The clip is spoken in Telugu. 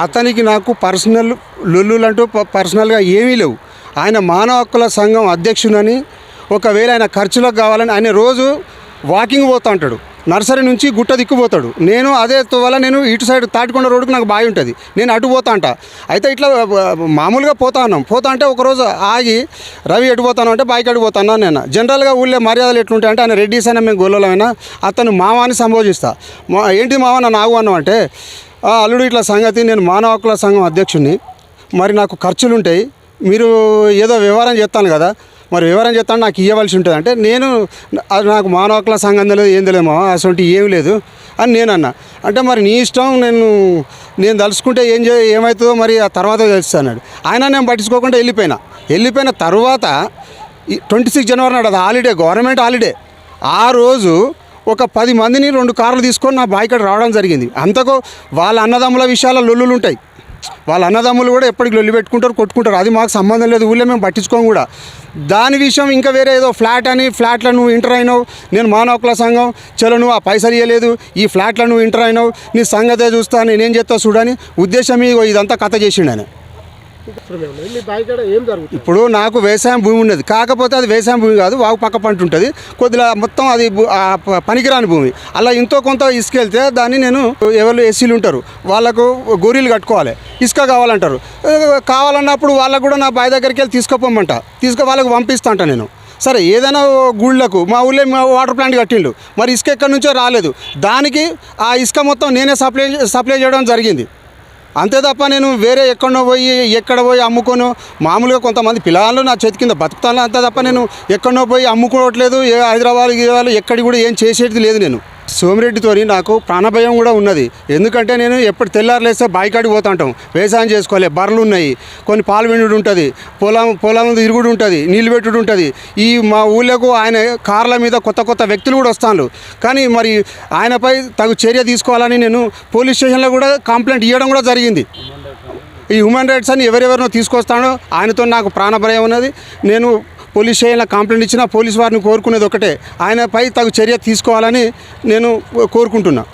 అతనికి నాకు పర్సనల్ లొల్లులు అంటూ ప- పర్సనల్గా ఏమీ లేవు. ఆయన మానవ హక్కుల సంఘం అధ్యక్షుడని ఒకవేళ ఆయన ఖర్చులకు కావాలని ఆయన రోజు వాకింగ్ పోతా ఉంటాడు. నర్సరీ నుంచి గుట్ట దిక్కుపోతాడు నేను అదే వల్ల నేను ఇటు సైడ్ తాటికొండ రోడ్డుకు నాకు బావి ఉంటుంది. నేను అటు పోతా అంట. అయితే ఇట్లా మామూలుగా పోతా ఉన్నాం పోతా అంటే ఒకరోజు ఆగి రవి ఎటు పోతాను అంటే బాయికి అటు పోతాను నేను. జనరల్గా ఊళ్ళో మర్యాదలు ఎట్లుంటాయి అంటే ఆయన రెడ్డిస్ అయినా మేము గొల్లలమైనా అతను మావాని సంబోధిస్తా. మా ఏంటి మావ నన్ను ఆగు అన్నాం అంటే అల్లుడు ఇట్లా సంగతి నేను మానవ హక్కుల సంఘం అధ్యక్షుడిని మరి నాకు ఖర్చులు ఉంటాయి మీరు ఏదో వివరం చెప్తాను కదా మరి వివరం చెప్తాను నాకు ఇవ్వవలసి ఉంటుంది. అంటే నేను అది నాకు మానవ హక్కుల సంఘం తెలియదు ఏం తెలియదు మామ అసలు ఏం లేదు అని నేను అన్నా అంటే మరి నీ ఇష్టం నేను నేను తలుచుకుంటే ఏం చే ఏమవుతుందో మరి ఆ తర్వాత తెలుస్తా అన్నాడు. ఆయన నేను పట్టించుకోకుండా వెళ్ళిపోయినా. వెళ్ళిపోయిన తర్వాత ట్వంటీ సిక్స్ జనవరి నాడు అది హాలిడే గవర్నమెంట్ హాలిడే ఆ రోజు ఒక పది మందిని రెండు కార్లు తీసుకొని నా బాయికాడ రావడం జరిగింది. అంతకు వాళ్ళ అన్నదమ్ముల విషయాల లొల్లులు ఉంటాయి. వాళ్ళ అన్నదమ్ములు కూడా ఎప్పటికి లొల్లి పెట్టుకుంటారు కొట్టుకుంటారు. అది మాకు సంబంధం లేదు ఊళ్ళో మేము పట్టించుకోం కూడా. దాని విషయం ఇంకా వేరే ఏదో ఫ్లాట్ అని ఫ్లాట్లో నువ్వు ఇంటర్ అయినావు నేను మానవకుల సంఘం చలో నువ్వు ఆ పైసలు ఇవ్వలేదు ఈ ఫ్లాట్లో నువ్వు ఇంటర్ అయినావు నీ సంగతే చూస్తా నేనేం చేస్తా చూడని ఉద్దేశం ఇదంతా కథ చేసిండు ఆయన. ఇప్పుడు నాకు వ్యవసాయం భూమి ఉండదు కాకపోతే అది వ్యవసాయం భూమి కాదు వాగు పక్క పంట ఉంటుంది. కొద్దిగా మొత్తం అది ప- పనికిరాని భూమి. అలా ఇంతో కొంత ఇసుక వెళ్తే దాన్ని నేను ఎవరు ఎస్సీలు ఉంటారు వాళ్ళకు గొర్రెలు కట్టుకోవాలి. ఇసుక కావాలంటారు. కావాలన్నప్పుడు వాళ్ళకు కూడా నా బావి దగ్గరికి వెళ్ళి తీసుకోపోమంట. తీసుకు వాళ్ళకు పంపిస్తా అంట నేను. సరే ఏదైనా గుళ్ళకు మా ఊళ్ళో మా వాటర్ ప్లాంట్ కట్టిండు. మరి ఇసుక ఎక్కడి నుంచో రాలేదు. దానికి ఆ ఇసుక మొత్తం నేనే సప్లై సప్లై చేయడం జరిగింది. అంతే తప్ప నేను వేరే ఎక్కడనో పోయి ఎక్కడ పోయి అమ్ముకోను. మామూలుగా కొంతమంది పిల్లలు నా చేతి కింద బతుకుతాను అంతే తప్ప నేను ఎక్కడో పోయి అమ్ముకోవట్లేదు. ఏ హైదరాబాద్ గీరాబాద్ ఎక్కడి కూడా ఏం చేసేది లేదు నేను. సోమిరెడ్డితోని నాకు ప్రాణభయం కూడా ఉన్నది. ఎందుకంటే నేను ఎప్పుడు తెల్లారులేస్తే బాయికాడికి పోతా ఉంటాం. వ్యవసాయం చేసుకోవాలి. బర్రెలు ఉన్నాయి. కొన్ని పాలు విండుడు ఉంటుంది. పొలం పొలం ఇరుగుడు ఉంటుంది. నీళ్ళు పెట్టుడు ఉంటుంది. ఈ మా ఊళ్ళకు ఆయన కార్ల మీద కొత్త కొత్త వ్యక్తులు కూడా వస్తాను కానీ మరి ఆయనపై తగు చర్య తీసుకోవాలని నేను పోలీస్ స్టేషన్లో కూడా కంప్లైంట్ ఇవ్వడం కూడా జరిగింది. ఈ హ్యూమన్ రైట్స్ అని ఎవరెవరినో తీసుకొస్తానో ఆయనతో నాకు ప్రాణభయం ఉన్నది. నేను పోలీస్ స్టేషన్లో కంప్లైంట్ ఇచ్చిన పోలీస్ వారిని కోరుకునేది ఒకటే. ఆయనపై తగు చర్య తీసుకోవాలని నేను కోరుకుంటున్నా.